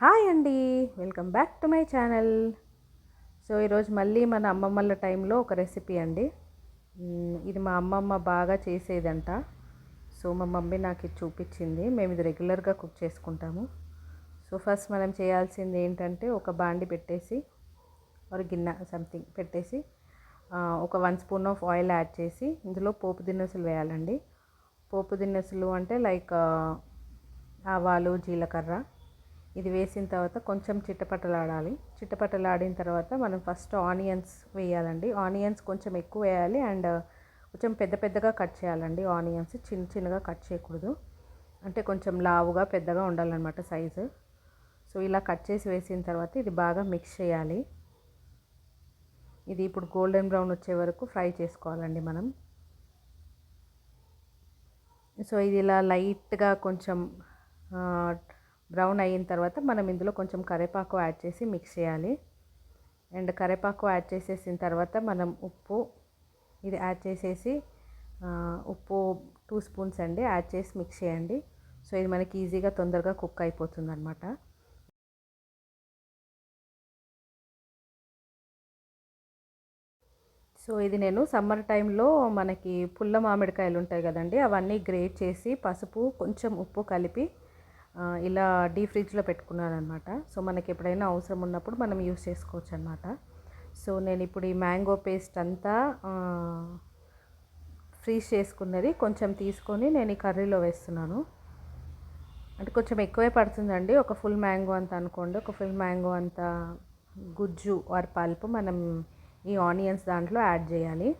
Hi అండి welcome back to my channel. So ఈరోజు మళ్ళీ మన అమ్మమ్మల టైంలో ఒక రెసిపీ అండి. ఇది మా అమ్మమ్మ బాగా చేసేదంట. సో మా మమ్మీ నాకు ఇది చూపించింది. మేము ఇది రెగ్యులర్గా కుక్ చేసుకుంటాము. సో ఫస్ట్ మనం చేయాల్సింది ఏంటంటే ఒక బాండి పెట్టేసి ఒక గిన్నె సంథింగ్ పెట్టేసి ఒక one spoon of oil add చేసి ఇందులో పోపు దినుసులు వేయాలండి. పోపు దినుసులు అంటే లైక్ ఆవాలు జీలకర్ర ఇది వేసిన తర్వాత కొంచెం చిట్టపట్టలాడాలి చిట్టపట్టలాడిన తర్వాత మనం ఫస్ట్ ఆనియన్స్ వేయాలండి. ఆనియన్స్ కొంచెం ఎక్కువ వేయాలి. అండ్ కొంచెం పెద్ద పెద్దగా కట్ చేయాలండి. ఆనియన్స్ చిన్న చిన్నగా కట్ చేయకూడదు. అంటే కొంచెం లావుగా పెద్దగా ఉండాలన్నమాట సైజు. సో ఇలా కట్ చేసి వేసిన తర్వాత ఇది బాగా మిక్స్ చేయాలి. ఇది ఇప్పుడు గోల్డెన్ బ్రౌన్ వచ్చే వరకు ఫ్రై చేసుకోవాలండి మనం. సో ఇది ఇలా లైట్గా కొంచెం బ్రౌన్ అయిన తర్వాత మనం ఇందులో కొంచెం కరేపాకు యాడ్ చేసి మిక్స్ చేయాలి. అండ్ కరేపాకు యాడ్ చేసేసిన తర్వాత మనం ఉప్పు ఇది యాడ్ చేసేసి ఉప్పు టూ స్పూన్స్ అండి యాడ్ చేసి మిక్స్ చేయండి. సో ఇది మనకి ఈజీగా తొందరగా కుక్ అయిపోతుంది అనమాట సో ఇది నేను సమ్మర్ టైంలో మనకి పుల్ల మామిడికాయలు ఉంటాయి కదండి అవన్నీ గ్రేట్ చేసి పసుపు కొంచెం ఉప్పు కలిపి ఇలా డీ ఫ్రిడ్జ్లో పెట్టుకున్నాను అనమాట సో మనకి ఎప్పుడైనా అవసరం ఉన్నప్పుడు మనం యూస్ చేసుకోవచ్చు అనమాట సో నేను ఇప్పుడు ఈ మ్యాంగో పేస్ట్ అంతా ఫ్రీజ్ చేసుకున్నది కొంచెం తీసుకొని నేను ఈ కర్రీలో వేస్తున్నాను. అంటే కొంచెం ఎక్కువే పడుతుందండి. ఒక ఫుల్ మ్యాంగో అంత అనుకోండి. ఒక ఫుల్ మ్యాంగో అంత గుజ్జు ఆర్ పల్పు మనం ఈ ఆనియన్స్ దాంట్లో యాడ్ చేయాలి.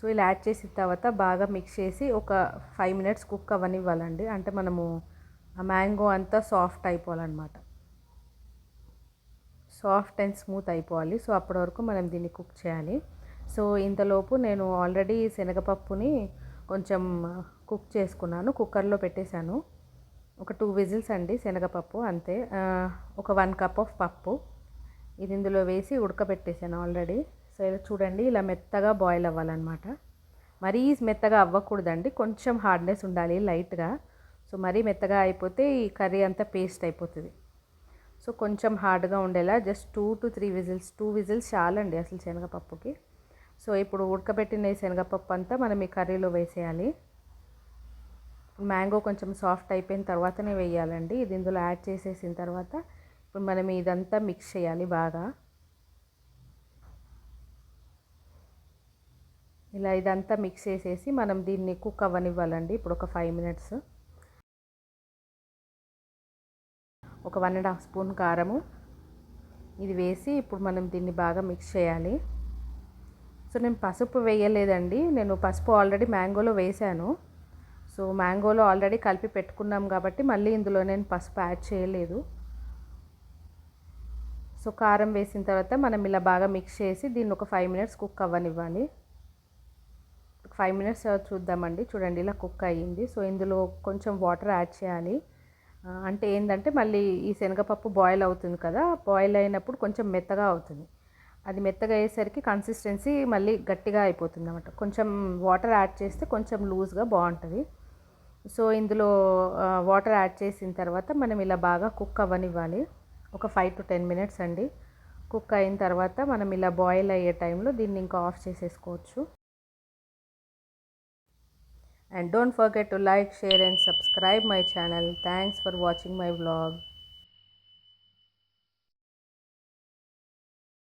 సో ఇలా యాడ్ చేసిన తర్వాత బాగా మిక్స్ చేసి ఒక ఫైవ్ మినిట్స్ కుక్ అవ్వనివ్వాలండి. అంటే మనము ఆ మ్యాంగో అంతా సాఫ్ట్ అయిపోవాలన్నమాట. సాఫ్ట్ అండ్ స్మూత్ అయిపోవాలి. సో అప్పటి వరకు మనం దీన్ని కుక్ చేయాలి. సో ఇంతలోపు నేను ఆల్రెడీ శనగపప్పుని కొంచెం కుక్ చేసుకున్నాను. కుక్కర్లో పెట్టేశాను. ఒక టూ విజిల్స్ అండి శనగపప్పు అంతే. ఒక వన్ కప్ ఆఫ్ పప్పు. ఇది ఇందులో వేసి ఉడకబెట్టేసాను ఆల్రెడీ. సో ఇలా చూడండి ఇలా మెత్తగా బాయిల్ అవ్వాలన్నమాట. మరీ మెత్తగా అవ్వకూడదండి కొంచెం హార్డ్నెస్ ఉండాలి లైట్గా సో మరీ మెత్తగా అయిపోతే ఈ కర్రీ అంతా పేస్ట్ అయిపోతుంది. సో కొంచెం హార్డ్గా ఉండేలా just two to three whistles two whistles చాలండి అసలు శనగపప్పుకి. సో ఇప్పుడు ఉడకబెట్టిన శనగపప్పు అంతా మనం ఈ కర్రీలో వేసేయాలి. మ్యాంగో కొంచెం సాఫ్ట్ అయిపోయిన తర్వాతనే వేయాలండి. ఇది ఇందులో యాడ్ చేసేసిన తర్వాత ఇప్పుడు మనం ఇదంతా మిక్స్ చేయాలి బాగా. ఇలా ఇదంతా మిక్స్ చేసేసి మనం దీన్ని కుక్ అవ్వనివ్వాలండి. ఇప్పుడు ఒక ఫైవ్ మినిట్స్. ఒక వన్ అండ్ హాఫ్ స్పూన్ కారము. ఇది వేసి ఇప్పుడు మనం దీన్ని బాగా మిక్స్ చేయాలి. సో నేను పసుపు వేయలేదండి. నేను పసుపు ఆల్రెడీ మ్యాంగోలో వేసాను సో మ్యాంగోలో ఆల్రెడీ కలిపి పెట్టుకున్నాం కాబట్టి మళ్ళీ ఇందులో నేను పసుపు యాడ్ చేయలేదు. సో కారం వేసిన తర్వాత మనం ఇలా బాగా మిక్స్ చేసి దీన్ని ఒక ఫైవ్ మినిట్స్ కుక్ అవ్వనివ్వాలి ఫైవ్ మినిట్స్ చూద్దామండి. చూడండి ఇలా కుక్ అయ్యింది. సో ఇందులో కొంచెం వాటర్ యాడ్ చేయాలి. అంటే ఏంటంటే మళ్ళీ ఈ శనగపప్పు బాయిల్ అవుతుంది కదా బాయిల్ అయినప్పుడు కొంచెం మెత్తగా అవుతుంది. అది మెత్తగా అయ్యేసరికి కన్సిస్టెన్సీ మళ్ళీ గట్టిగా అయిపోతుంది అనమాట కొంచెం వాటర్ యాడ్ చేస్తే కొంచెం లూజ్గా బాగుంటుంది. సో ఇందులో వాటర్ యాడ్ చేసిన తర్వాత మనం ఇలా బాగా కుక్ అవ్వనివ్వాలి. ఒక ఫైవ్ టు టెన్ మినిట్స్ అండి. కుక్ అయిన తర్వాత మనం ఇలా బాయిల్ అయ్యే టైంలో దీన్ని ఇంకా ఆఫ్ చేసేసుకోవచ్చు. And don't forget to like share and subscribe my channel. Thanks for watching my vlog